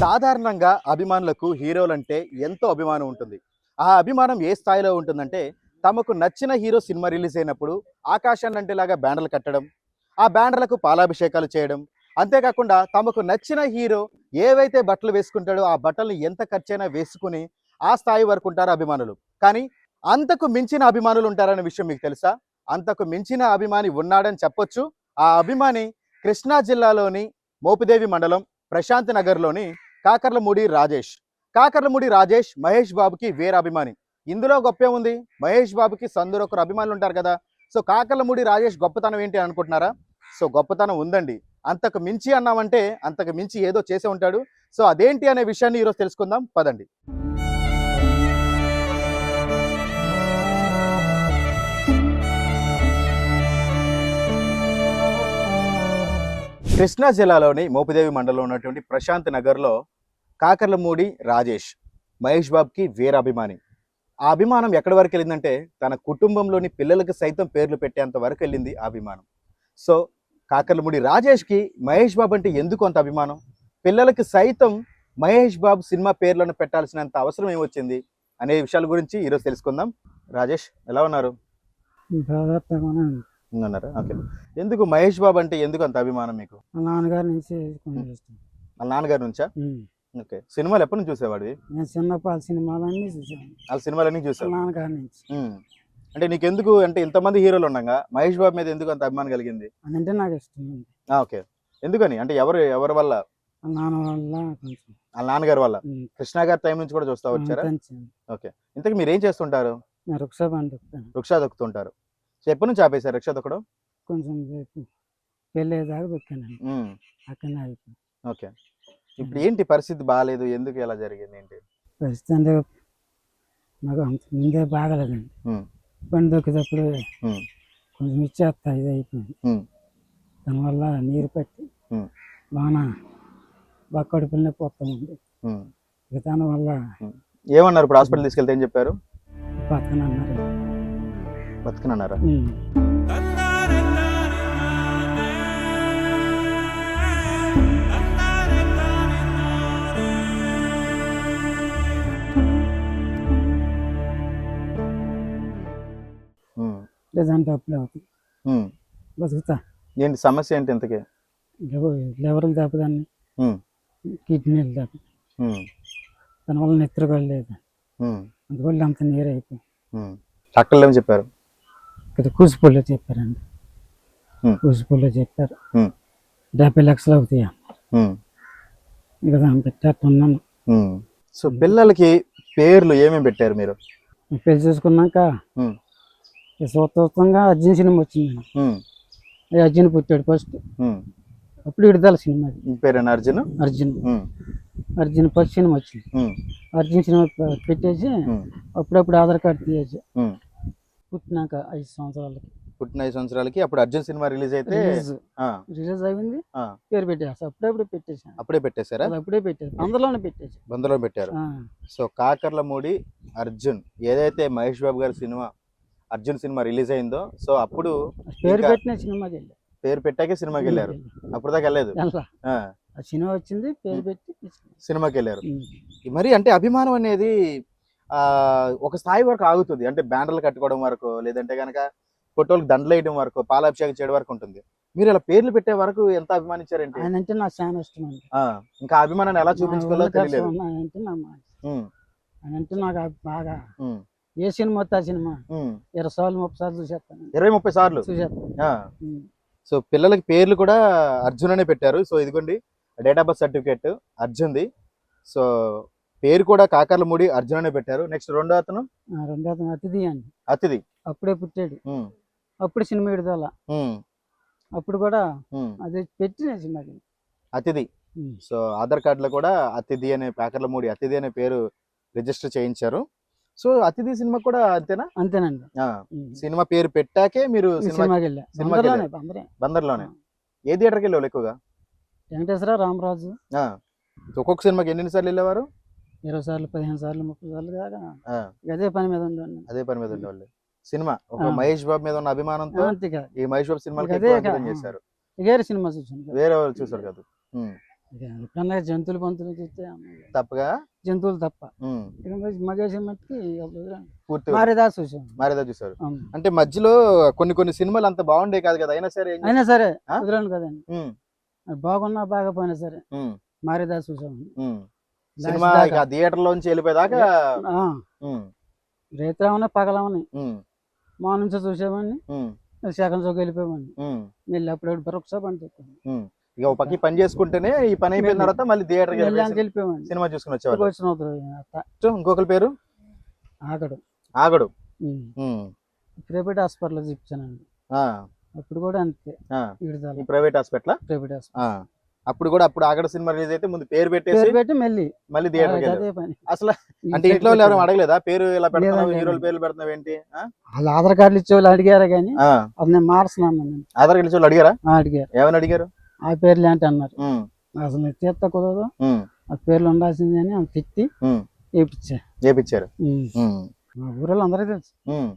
సాధారణంగా అభిమానులకు హీరోలంటే ఎంతో అభిమానం ఉంటుంది. ఆ అభిమానం ఏ స్థాయిలో ఉంటుందంటే తమకు నచ్చిన హీరో సినిమా రిలీజ్ అయినప్పుడు ఆకాశాన్నంటిలాగా బ్యానర్లు కట్టడం ఆ బ్యానర్లకు పాలాభిషేకాలు చేయడం అంతేకాకుండా తమకు నచ్చిన హీరో ఏవైతే బట్టలు వేసుకుంటాడో ఆ బట్టలను ఎంత ఖర్చైనా వేసుకుని ఆ స్థాయి వరకు ఉంటారు అభిమానులు. కానీ అంతకు మించిన అభిమానులు ఉంటారనే విషయం మీకు తెలుసా? అంతకు మించిన అభిమాని ఉన్నాడని చెప్పొచ్చు. ఆ అభిమాని కృష్ణా జిల్లాలోని మోపిదేవి మండలం ప్రశాంత్ నగర్లోని కాకర్లమూడి రాజేష్. కాకర్లమూడి రాజేష్ మహేష్ బాబుకి వేరే అభిమాని ఇందులో గొప్పే ఉంది మహేష్ బాబుకి సందూరు ఒకరు అభిమానులు ఉంటారు కదా. సో కాకర్లమూడి రాజేష్ గొప్పతనం ఏంటి అని అనుకుంటున్నారా? సో గొప్పతనం ఉందండి. అంతకు మించి అన్నామంటే అంతకు మించి ఏదో చేసే ఉంటాడు. సో అదేంటి అనే విషయాన్ని ఈరోజు తెలుసుకుందాం. పదండి. కృష్ణా జిల్లాలోని మోపిదేవి మండలంలో ఉన్నటువంటి ప్రశాంత్ నగర్లో కాకర్లమూడి రాజేష్ మహేష్ బాబుకి వీరాభిమాని. అభిమాని ఆ అభిమానం ఎక్కడి వరకు వెళ్ళిందంటే తన కుటుంబంలోని పిల్లలకు సైతం పేర్లు పెట్టేంత వరకు వెళ్ళింది ఆ అభిమానం. సో కాకర్లమూడి రాజేష్కి మహేష్ బాబు అంటే ఎందుకు అంత అభిమానం? పిల్లలకు సైతం మహేష్ బాబు సినిమా పేర్లను పెట్టాల్సినంత అవసరం ఏమొచ్చింది? అనే విషయాల గురించి ఈరోజు తెలుసుకుందాం. రాజేష్ ఎలా ఉన్నారు? ఉన్నారా ఓకే. ఎందుకు మహేష్ బాబు అంటే ఎందుకు అంత అభిమానం మీకు? మా నాన్నగారి నుంచి వాళ్ళ నాన్నగారి నుంచా? ఓకే. సినిమాలు ఎప్పటి నుంచి చూసేవాడివి? నేను చిన్నపాల సినిమాలన్నీ చూసాను వాళ్ళ సినిమాలన్నీ మా చూసావు నాన్నగారి నుంచి. ఉమ్. అంటే నీకు ఎందుకు అంటే ఇంతమంది హీరోలు ఉండగా మహేష్ బాబు మీద ఎందుకు అంత అభిమానం కలిగింది? అదంటే నాకు ఇష్టం ఉంది ఆ, ఓకే. ఎందుకని? అంటే ఎవరు ఎవరి వల్ల? మా నాన్న వల్ల కొంచెం. వాళ్ళ నాన్నగారి వల్ల. ఉమ్, కృష్ణ గారి టైం నుంచి కూడా చూస్తా వచ్చారా? పెంచాను. ఓకే. ఇంతకు మీరు ఏం చేస్తుంటారు? నేను రిక్షా దొక్కుతుంటారు ఎప్పటి నుంచి ఆపేశారు రిక్షా దొక్కడం కొంచెం వెళ్ళేదాకా దొక్కానండి అక్కడనే ఓకే. ఇప్పుడు ఏంటి పరిస్థితి బాగాలేదు ఎందుకు ఎలా జరిగింది ఏంటి? పరిస్థితి అంటే నాకు అంత ముందే బాగలేదండి. బండి దొక్కేటప్పుడు కొంచెం ఇచ్చేస్తా ఇది అయిపోయింది. దానివల్ల నీరు పట్టి బాగా కడుపులనే పోతామండి ఉమ్. ఇక దానివల్ల ఏమన్నారు ఇప్పుడు హాస్పిటల్ తీసుకెళ్తే ఏం చెప్పారు? పక్కన అన్నారు. బతుకునన్నారా? అవుతుంది ఉమ్. బతుకుతా. ఏంటి సమస్య ఏంటి ఇంతకీ? లెవెల్ దెబ్బదాన్ని ఉమ్, కిడ్నీలు ఉమ్, దానివల్ల నిద్ర లేదు. అందువల్ల అంత నీరు అయిపోయింది. ఉమ్. డాక్టర్లు ఏం చెప్పారు? ఇక్కడ కూచిపూడిలో చెప్పారండి. కూచిపూడిలో చెప్పారు. డెబ్బై లక్షలు అవుతాయి ఇక దాన్ని పెట్టేట్టున్నాను ఉమ్. సో పిల్లలకి పేర్లు ఏమేమి పెట్టారు మీరు? పెళ్ళి చేసుకున్నాక సూత్రంగా అర్జున్ సినిమా వచ్చింది. అర్జున్ పుట్టాడు ఫస్ట్. అప్పుడు విడుదల సినిమా పేరేనా అర్జున్? అర్జున్. అర్జున్ ఫస్ట్ సినిమా వచ్చింది. అర్జున్ సినిమా పెట్టేసి అప్పుడప్పుడు ఆధార్ కార్డు తీయచ్చు. పుట్టినాక ఐదు సంవత్సరాలకి. పుట్టిన ఐదు సంవత్సరాలకి అప్పుడు అర్జున్ సినిమా రిలీజ్ అయితే రిలీజ్. అయింది. పేరు పెట్టేస్తా అప్పుడప్పుడు పెట్టేసాను అప్పుడే పెట్టేశారా? అప్పుడే పెట్టేసి అందులోనే పెట్టేసి బందలో పెట్టారు. సో కాకర్లమూడి అర్జున్. ఏదైతే మహేష్ బాబు గారి సినిమా అర్జున్ సినిమా రిలీజ్ అయిందో సో అప్పుడు పేరు పెట్టిన సినిమాకి వెళ్ళా పేరు పెట్టాకే సినిమాకి వెళ్ళారు. అప్పుడు దాకా వెళ్ళలేదు. సినిమా వచ్చింది పేరు పెట్టి. సినిమాకి వెళ్ళారు. మరి అంటే అభిమానం అనేది ఒక స్థాయి వరకు ఆగుతుంది. అంటే బ్యానర్లు కట్టుకోవడం వరకు లేదంటే కనుక ఫోటోలకు దండలు వేయడం వరకు పాలాభిషేకం చేయడం వరకు ఉంటుంది. మీరు ఇలా పేర్లు పెట్టే వరకు ఎంత అభిమానించారంటే ఆయన అంటే నాకు చాలా ఇష్టం అండి. ఇంకా అభిమానాన్ని ఎలా చూపించుకోవాలో తెలియలేదు. ఆయన అంటే నాకు బాగా ఏ సినిమా వస్తే ఆ సినిమా. ఇరవై సార్లు ముప్పై సార్లు చూసేస్తాను. ఇరవై ముప్పై సార్లు? చూసేస్తాను. సో పిల్లలకి పేర్లు కూడా అర్జున్ అనే పెట్టారు. సో ఇదిగోండి డేట్ ఆఫ్ బర్త్ సర్టిఫికేట్ అర్జున్ది. సో పేరు కూడా కాకర్లమూడి అర్జున్ అనే పెట్టారు. నెక్స్ట్ రెండో అతను? రెండో అతను అతిథి అండి. అతిథి. అప్పుడే పుట్టాడు. అప్పుడు సినిమా విడుదల. అప్పుడు కూడా. అది పెట్టిన సినిమాకి అతిథి. సో ఆధార్ కార్డులో కూడా అతిథి అనే పేకర్లమూడి అతిథి అనే పేరు రిజిస్టర్ చేయించారు. సో అతిథి సినిమా కూడా అంతేనా? అంతేనండి. సినిమా పేరు పెట్టాకే మీరు సినిమాకి బందర్లోనే బందరే. బందర్లోనే. ఏ థియేటర్కి వెళ్ళేవాళ్ళు ఎక్కువగా? వెంకటేశ్వర రామరాజు. ఆ, ఒక్కొక్క సినిమాకి ఎన్ని సార్లు వెళ్ళేవారు? ఇరవై సార్లు పదిహేను సార్లు ముప్పై సార్లు దాకా అదే పని మీద ఉండండి అదే పని మీద ఉండేవాళ్ళు. సినిమా ఒక. మహేష్ బాబు మీద ఉన్న అభిమానంతో ఈ మహేష్ బాబు ఇక, చేశారు. వేరే సినిమా చూసాను వేరే వాళ్ళు చూసారు కదా. ఎప్పుడన్నా జంతువులు పంతులు చూస్తే తప్పగా? జంతువులు తప్ప. మట్టుకి పూర్తి మారేదా చూసాం మారేదా చూసారు. అంటే మధ్యలో కొన్ని కొన్ని సినిమాలు అంత బాగుండే కాదు కదా. అయినా సరే అయినా సరే? కుదరను కదండి. బాగున్నా బాగపోయినా సరే ఉమ్, మారేదా చూసాం సినిమా. ఇక థియేటర్ లోంచి వెళ్ళిపోయేదాకా ఆ, ఉమ్, రేత్రామని పగలమని. మా నుంచి చూసేవాడిని. సెకండ్ షోకి వెళ్ళిపోయామండి ఉమ్, మళ్ళీ అప్పుడు బరొకసారి పని చెప్పాను. ఇక ఒక పక్క పని చేసుకుంటేనే ఈ పని అయిపోయిన వెళ్ళి- తర్వాత మళ్ళీ థియేటర్ వెళ్ళానికి వెళ్ళిపోయామండి సినిమా చూసుకుని వచ్చేవాళ్ళు. ఇంకొకరి పేరు? ఆగడు. ఆగడు. ప్రైవేట్ హాస్పిటల్లో చూపించానండి. అప్పుడు కూడా అంతే. Private hospital? Private hospital. అప్పుడు కూడా అప్పుడు ఆగడ సినిమా రిలీజ్ అయితే ముందు పేరు పెట్టేసి పేరు పెట్టి మళ్ళీ. మళ్ళీ థియేటర్ ఆ, అదే పని. అసలు అంటే ఇంట్లో వాళ్ళు ఎవరు. అడగలేదా? పేరు ఇలా పెడుతున్నావు లేదండి, హీరోల. పేర్లు పెడుతున్నావు ఏంటి? ఆ? వాళ్ళు ఆధార్ కార్డులు ఇచ్చే వాళ్ళు అడిగారు కానీ ఆ, అది నేను మార్చున్నాను ఆధార్ కార్డు ఇచ్చే వాళ్ళు అడిగారా? ఆ, అడిగారు. ఏమని అడిగారు? ఆ పేర్లు ఏంటి అన్నారు. ఉమ్, అసలు నేను తీర్త కుదరదు. ఉమ్, ఆ పేర్లు ఉండాల్సింది అని ఆమె తిట్టి ఉమ్, వేయించా చేపిచ్చారు ఉమ్. ఉమ్, మా ఊరిలో అందరికీ తెలుసు. ఉమ్,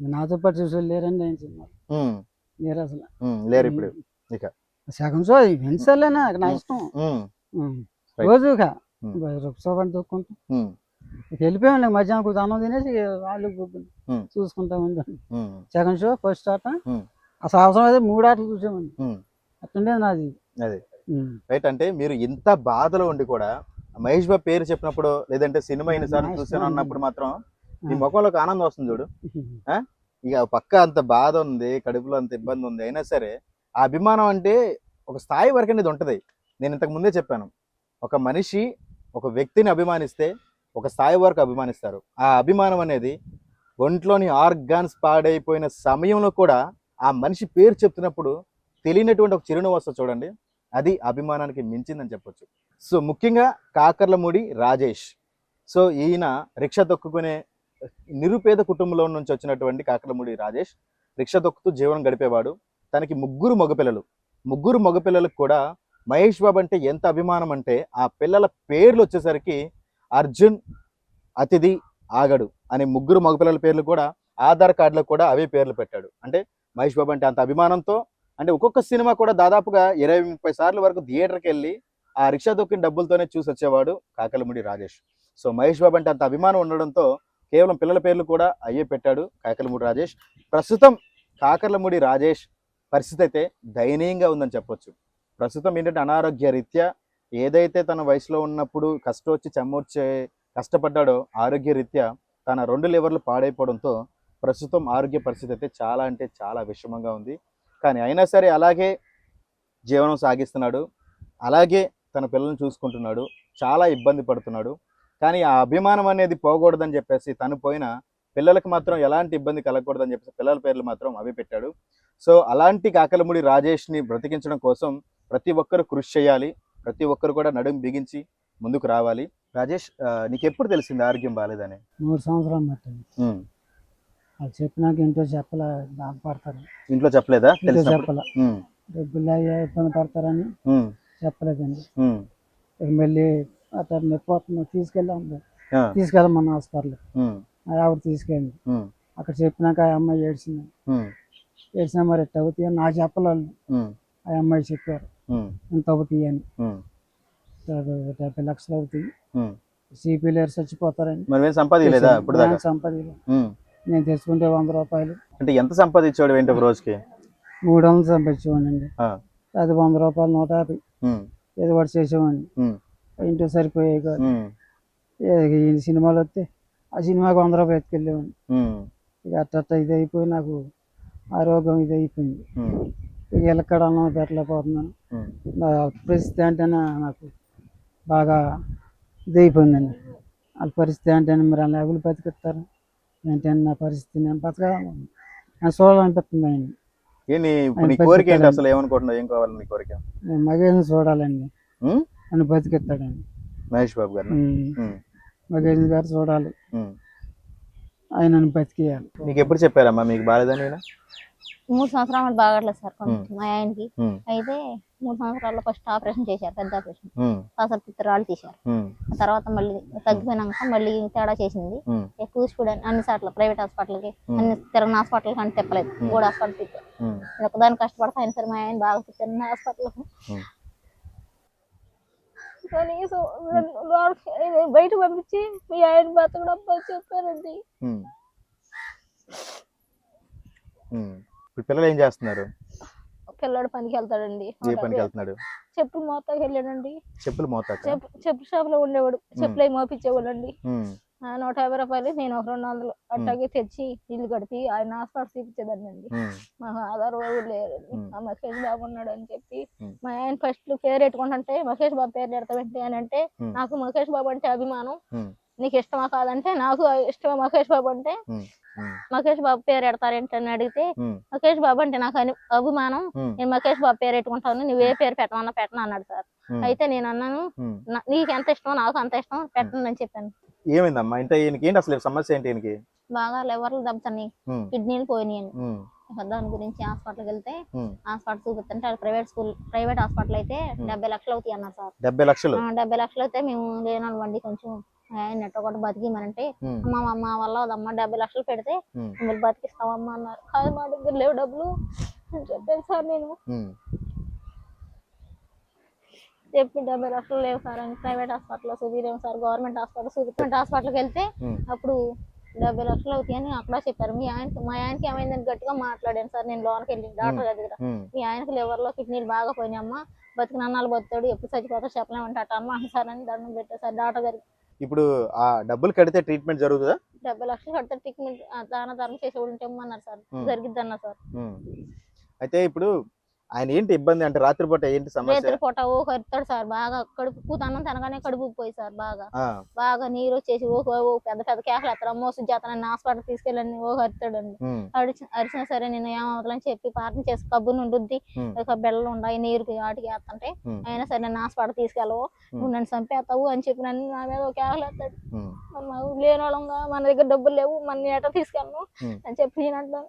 నాతో పాటు చూసి లేరండి ఆయన సినిమా ఉమ్, లేరు అసలు. ఉమ్, లేరు ఇప్పుడు. ఇక. సగం షో విన్సర్లేనా నా ఇష్టం ఉమ్, ఉమ్. Right. రోజు ఇక ఉమ్. రుక్సో పని తొక్కుంటాం ఉమ్, ఇక వెళ్ళిపోయామండి మధ్యాహ్నం కొంచెం అన్నం తినేసి వాళ్ళు. చూసుకుంటా ఉమ్, సెకండ్ షో ఫస్ట్ ఆట. అసలు అవసరం అయితే మూడు ఆటలు చూసామండి ఉమ్. అట్టుండేది నాది అదే. రైట్ అంటే మీరు ఇంత బాధలో ఉండి కూడా మహేష్ బాబు పేరు చెప్పినప్పుడు లేదంటే సినిమా ఎన్నిసార్లు చూసాను. అన్నప్పుడు మాత్రం ఈ ఆ. ముఖంలో ఆనందం వస్తుంది చూడు ఇక పక్క అంత బాధ ఉంది కడుపులో అంత ఇబ్బంది ఉంది అయినా సరే ఆ అభిమానం అంటే ఒక స్థాయి వరకు అనేది ఉంటుంది. నేను ఇంతకు ముందే చెప్పాను. ఒక మనిషి ఒక వ్యక్తిని అభిమానిస్తే ఒక స్థాయి వరకు అభిమానిస్తారు. ఆ అభిమానం అనేది ఒంట్లోని ఆర్గాన్స్ పాడైపోయిన సమయంలో కూడా ఆ మనిషి పేరు చెప్తున్నప్పుడు తెలియనటువంటి ఒక చిరునవ్వు వస్తుంది చూడండి. అది అభిమానానికి మించిందని చెప్పొచ్చు. సో ముఖ్యంగా కాకర్లమూడి రాజేష్. సో ఈయన రిక్షా తొక్కుకునే నిరుపేద కుటుంబంలో నుంచి వచ్చినటువంటి కాకర్లమూడి రాజేష్. రిక్షా తొక్కుతూ జీవనం గడిపేవాడు. తనకి ముగ్గురు మగపిల్లలు. ముగ్గురు మగపిల్లలకు కూడా మహేష్ బాబు అంటే ఎంత అభిమానం అంటే ఆ పిల్లల పేర్లు వచ్చేసరికి అర్జున్ అతిథి ఆగడు అనే ముగ్గురు మగపిల్లల పేర్లు కూడా ఆధార్ కార్డులో కూడా అవే పేర్లు పెట్టాడు. అంటే మహేష్ బాబు అంటే అంత అభిమానంతో అంటే ఒక్కొక్క సినిమా కూడా దాదాపుగా ఇరవై ముప్పై సార్లు వరకు థియేటర్కి వెళ్ళి ఆ రిక్షా దొక్కిన డబ్బులతోనే చూసి వచ్చేవాడు కాకలముడి రాజేష్. సో మహేష్ బాబు అంటే అంత అభిమానం ఉండడంతో కేవలం పిల్లల పేర్లు కూడా అయ్యే పెట్టాడు కాకలముడి రాజేష్. ప్రస్తుతం కాకర్లముడి రాజేష్ పరిస్థితి అయితే దయనీయంగా ఉందని చెప్పొచ్చు. ప్రస్తుతం ఏంటంటే అనారోగ్య రీత్యా ఏదైతే తన వయసులో ఉన్నప్పుడు కష్టం చెమ్మొచ్చే కష్టపడ్డాడో ఆరోగ్య రీత్యా తన రెండు లివర్లు పాడైపోవడంతో ప్రస్తుతం ఆరోగ్య పరిస్థితి అయితే చాలా అంటే చాలా విషమంగా ఉంది. కానీ అయినా సరే అలాగే జీవనం సాగిస్తున్నాడు. అలాగే తన పిల్లల్ని చూసుకుంటున్నాడు. చాలా ఇబ్బంది పడుతున్నాడు. కానీ ఆ అభిమానం అనేది పోకూడదని చెప్పేసి తను పోయిన పిల్లలకు మాత్రం ఎలాంటి ఇబ్బంది కలగకూడదని చెప్పేసి పిల్లల పేర్లు మాత్రం అవి పెట్టాడు. సో అలాంటి కాకలముడి రాజేష్ని బ్రతికించడం కోసం ప్రతి ఒక్కరు కృషి చేయాలి. ప్రతి ఒక్కరు కూడా నడుము బిగించి ముందుకు రావాలి. రాజేష్ నీకు ఎప్పుడు తెలిసింది ఆరోగ్యం బాగాలేదని మూడు సంవత్సరాలు పట్టింది. అది చెప్పినాక ఇంట్లో చెప్పలే బాధపడతారు ఇంట్లో చెప్పలేదా? చెప్పలే. డబ్బులు అయ్యా ఇబ్బంది పడతారని చెప్పలేదండి. మళ్ళీ అట్లా నొప్పి తీసుకెళ్ళాం. తీసుకెళ్ళమన్న హాస్పిటల్ ఆవిడ తీసుకెళ్ళి అక్కడ చెప్పినాక ఆ అమ్మాయి ఏడ్చింది. ఏడ్చినా మరి అని నాకు చెప్పలేదు ఆ అమ్మాయి చెప్పారు. అని. ఉమ్, డెబ్బై లక్షలు అవుతాయి. ఉమ్. సిపి లేరు చచ్చిపోతారని. మరి సంపాదించలేదా ఇప్పుడు నేను సంపాదించలేదు. నేను తెచ్చుకుంటే వంద రూపాయలు. అంటే ఎంత సంపాదించాడు ఏంటి ఒక రోజుకి? మూడు వందలు సంపాదించేవాడిని ఆ, అది వంద రూపాయలు నూట యాభై. ఏదో ఒకటి చేసేవాడిని. ఇంటికి సరిపోయాయి కాదు. సినిమాలు వస్తే ఆ సినిమాకి వంద రూపాయలు ఉమ్, ఇక అట్ట ఇది అయిపోయి నాకు ఆరోగ్యం ఇది అయిపోయింది. ఇక ఎలక్కడ అన్నం పెట్టలేకపోతున్నాను ఉమ్. నా పరిస్థితి అంటేనే నాకు బాగా ఇది అయిపోయిందండి. వాళ్ళ పరిస్థితి అంటేనే మరి అలా ఎవరు బతికిస్తారు. ఏంటంటే నా పరిస్థితి నేను బతకగలను. నేను చూడాలనిపిస్తుంది ఆయన ఏ నీ ఇప్పుడు నీ ఆయన కోరిక ఏంటి? పరిస్థితి అసలు ఏమనుకుంటున్నావు? ఏం కావాలి నీ కోరిక? నేను మగేని చూడాలండి? నన్ను బతికిస్తాడండి. మహేష్ బాబు గారు. మగేష్ గారు చూడాలి. ఆయన నన్ను బతికేయాలి. మీకు ఎప్పుడు చెప్పారమ్మా మీకు ఈయన? మూడు సంవత్సరాలు బాగట్లేదు సార్ కొంచెం. మా ఆయనకి. అయితే మూడు సంవత్సరాల్లో ఫస్ట్ ఆపరేషన్ చేశారు పెద్ద ఆపరేషన్. కాసర్ పిత్తరాలు తీశారు. ఆ తర్వాత మళ్ళీ తగ్గిపోయినాక మళ్ళీ తేడా చేసింది. ఎక్కువ కూడా అన్ని సార్లు ప్రైవేట్ హాస్పిటల్కి. అన్ని తిరగని హాస్పిటల్ కానీ తిప్పలేదు. మూడు హాస్పిటల్ తిప్పారు ఒకదాన్ని కష్టపడతా ఆయన సరే మా ఆయన బాగా తిప్పారు. హాస్పిటల్. కనీసం బయట పంపించి మీ ఆయన బతకడం చెప్పారండి. ఉమ్. ఉమ్. ఇప్పుడు పిల్లలు ఏం చేస్తున్నారు? పిల్లాడు పనికి వెళ్తాడండి. ఏ పనికి వెళ్తున్నాడు? చెప్పులు మోతాకి వెళ్ళాడండి. చెప్పులు మోతాక చెప్పు చెప్పు షాప్లో ఉండేవాడు చెప్పులు అవి ఆ నూట యాభై రూపాయలు నేను ఒక రెండు వందలు అట్టాగే తెచ్చి ఇల్లు కడిపి ఆయన హాస్పిటల్ చూపించేదాన్ని ఉమ్, మా ఆధార్ లేరండి మ్మ్. ఆ మహేష్ బాబు ఉన్నాడు అని చెప్పి. మా ఆయన ఫస్ట్ పేరు పెట్టుకుంటుంటే మహేష్ బాబు పేరు పెడతామంటే అని అంటే. నాకు మహేష్ బాబు అంటే అభిమానం. నీకు ఇష్టమా కాదంటే నాకు ఇష్టమా మహేష్ బాబు అంటే మహేష్ బాబు పేరు పెడతారేంటి అని అడిగితే మహేష్ బాబు అంటే నాకు అని అభిమానం. నేను మహేష్ బాబు పేరు పెట్టుకుంటాను నువ్వు ఏ పేరు పెట్టమన్నా పెట్టను అన్నాడు సార్. అయితే నేను అన్నాను ఉమ్. "నా- నీకు ఎంత ఇష్టమో నాకు అంత ఇష్టం పెట్టండి అని చెప్పాను. ఏమైందమ్మా? ఇంత ఈయనకి ఏంటి అసలు సమస్య ఏంటి ఈయనకి? బాగా లివర్లు దెబ్బతున్నాయి. కిడ్నీలు పోయినాయి దాని గురించి హాస్పిటల్కి వెళ్తే. హాస్పిటల్ చూపిస్తుంటే ప్రైవేట్ స్కూల్ ప్రైవేట్ హాస్పిటల్ అయితే డెబ్బై లక్షలు అవుతాయి అన్నారు సార్. డెబ్బై లక్షలు. డెబ్బై లక్షలు అయితే మేము లేనండి కొంచెం నెట్ ఒకటి బతికిమనంటే అమ్మ అమ్మ వల్ల అదమ్మా డెబ్బై లక్షలు పెడితే మిమ్మల్ని బతికిస్తామమ్మా అన్నారు. కాదు మా దగ్గర లేవు డబ్బులు. అని చెప్పాను సార్ నేను. చెప్పి డెబ్బై లక్షలు లేవు సార్ అని ప్రైవేట్ హాస్పిటల్లో చూపిలేము సార్. గవర్నమెంట్ హాస్పిటల్ చూపించండి హాస్పిటల్కి వెళ్తే అప్పుడు డెబ్బై లక్షలు అవుతాయని అక్కడ చెప్పారు. మీ ఆయనకి మా ఆయనకి ఏమైందని గట్టిగా మాట్లాడాను సార్ నేను లోనికి వెళ్ళి డాక్టర్ గారి దగ్గర మీ ఆయనకి లివర్లో కిడ్నీలు బాగా పోయినాయమ్మా. బతికిన అన్నాళ్ళు బతాడు ఎప్పుడు చచ్చిపోతా చెప్పలేమంటే అట్ట అమ్మ సార్ అని దండం పెట్టారు సార్. డాక్టర్ గారికి ఇప్పుడు ఆ డబ్బులు కడితే ట్రీట్మెంట్ జరుగుతుందా డెబ్బై లక్షలు కడితే ట్రీట్మెంట్ దాన ధర్మం చేసి ఉంటే ఇమ్మన్నారు సార్ ఉమ్. జరిగిద్ది అన్నారు సార్. అయితే ఇప్పుడు ఆయన ఏంటి ఇబ్బంది అంటే రాత్రిపూట ఏంటి సమస్య? రేత్రి పూట ఓ కరుతాడు సార్ బాగా కడుపు కూతన్నం తినగానే కడుపు పోయి సార్ బాగా. బాగా నీరు వచ్చేసి ఓ ఓ పెద్ద పెద్ద కేకలు ఎత్తారు అమ్మో సుజాతనని హాస్పిటల్ తీసుకెళ్ళండి ఓ అడిచి అరిచినా సరే నేను ఏమవుతుందని చెప్పి పాఠం చేసి ఉమ్, ఒక బెల్లలు ఉన్నాయి నీరుకి వాటికి వేస్తుంటే అయినా సరే నేను హాస్పిటల్ తీసుకెళ్ళవు నువ్వు నన్ను చంపేస్తావు అని చెప్పి నన్ను నా మీద ఒక కేకలు ఎత్తాడు లేని వాళ్ళంగా మన దగ్గర డబ్బులు లేవు మన ఎట తీసుకెళ్ళను అని చెప్పి నేను అంటాను